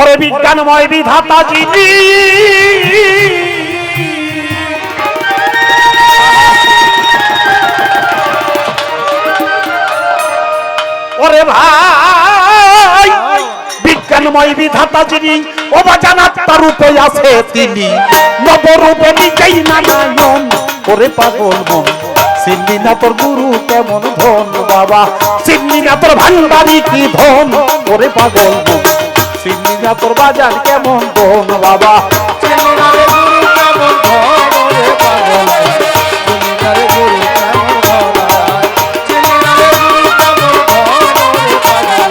ওরে বিজ্ঞানময় বিধাতা যিনি। ওরে ভাই, বিজ্ঞানময় বিধাতা যিনি, অবাজানাত্মা রূপে আছে তিনি। নবরূপে নিজেই নারায়ণ, ওরে পাগল মন। চিনলি না তোর গুরু কেমন ধন, বাবা। চিনলি না তোর ভান্ডারি কি ধন, ওরে পাগল মন। চিনলি না তোর বাজার কেমন ধন বাবা? ধরে পাগল চিলিনারে গুরু কেমন কেমন ধরে পাগল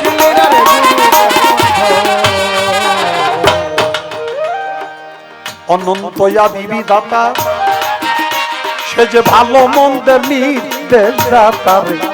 গুরু অনন্তয়া বিবিধাতা সে যে ভালো মন্দের নির্দেশ দাতারে।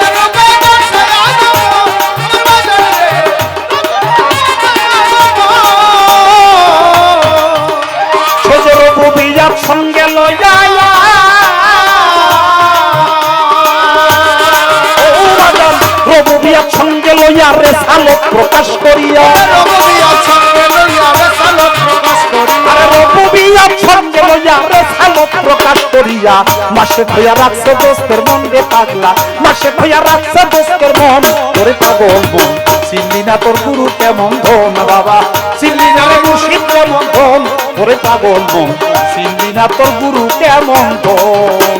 সালোক প্রকাশ করিয়া। প্রকাশ করিয়া। মাসে ভয়া রাখছে দোস্তের মন রে পাগলা। মাসে ভয়া রাখছে দোস্তের মন তোরে পাগল মন চিনলি না তোর গুরু কেমন ধন বাবা? চিনলি না রে মুর্শিদ কেমন ধন তোরে পাগল মন চিনলি না তোর গুরু কেমন ধন?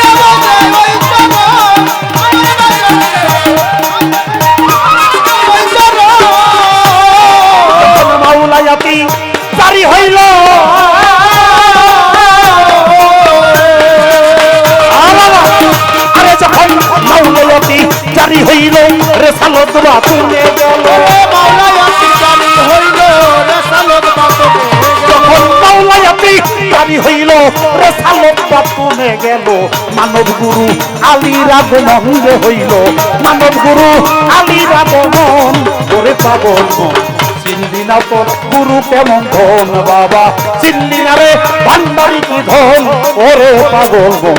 রেসালত বাতুনে গেল। যখন মাওলায়াতি হইল গেল। মানব গুরু আলীর যে হইল। মানব গুরু আলীর আগমন ওরে পাগল মন। চিনলি না তোর গুরু কেমন ধন বাবা? চিনলি না রে ভান্ডারি কি ধন ওরে পাগল।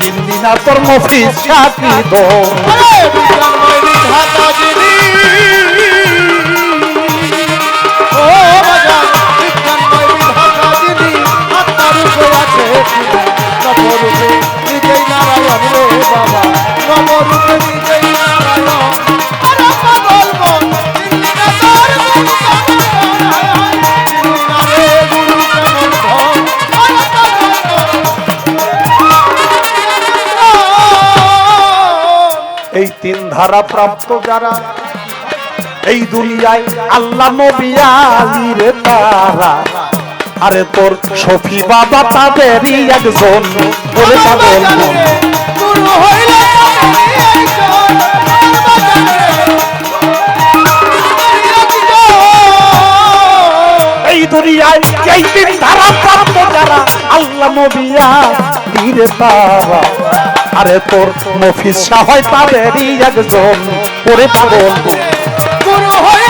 চিনলি না তোর মফিজ সাকি ধন। তিন ধারা প্রাপ্ত যারা, এই দুনিয়ায় আল্লাহ নবী তারা। আরে তোর সফি বাবা তাদেরই একজন, বলে দুনিয়ায় এই তিন ধারা প্রাপ্ত যারা, আল্লাহ নবিয়া তীরে তারা। আরে তোর মফিস হয় তাদেরই একজন ওরে মন। গুরু হইল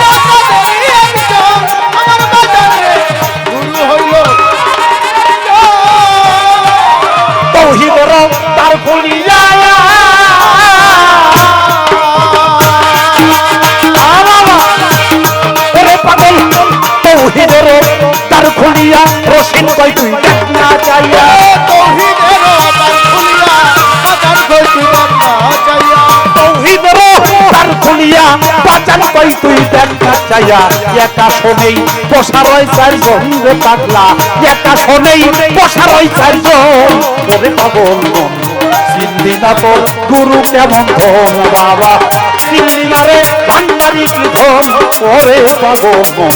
কই তুই দেখা চাইয়া একা শোনেই বসা রয় চারজন রে পাগলা, একা শোনেই বসা রয় চারজন ওরে পাগল চিনলি না তোর গুরু কেমন ধন? বাবা, চিনলি না রে ভান্ডারি কি ধন? ওরে পাগল মন।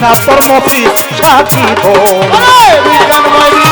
না তোর মফিস সাথী ধন।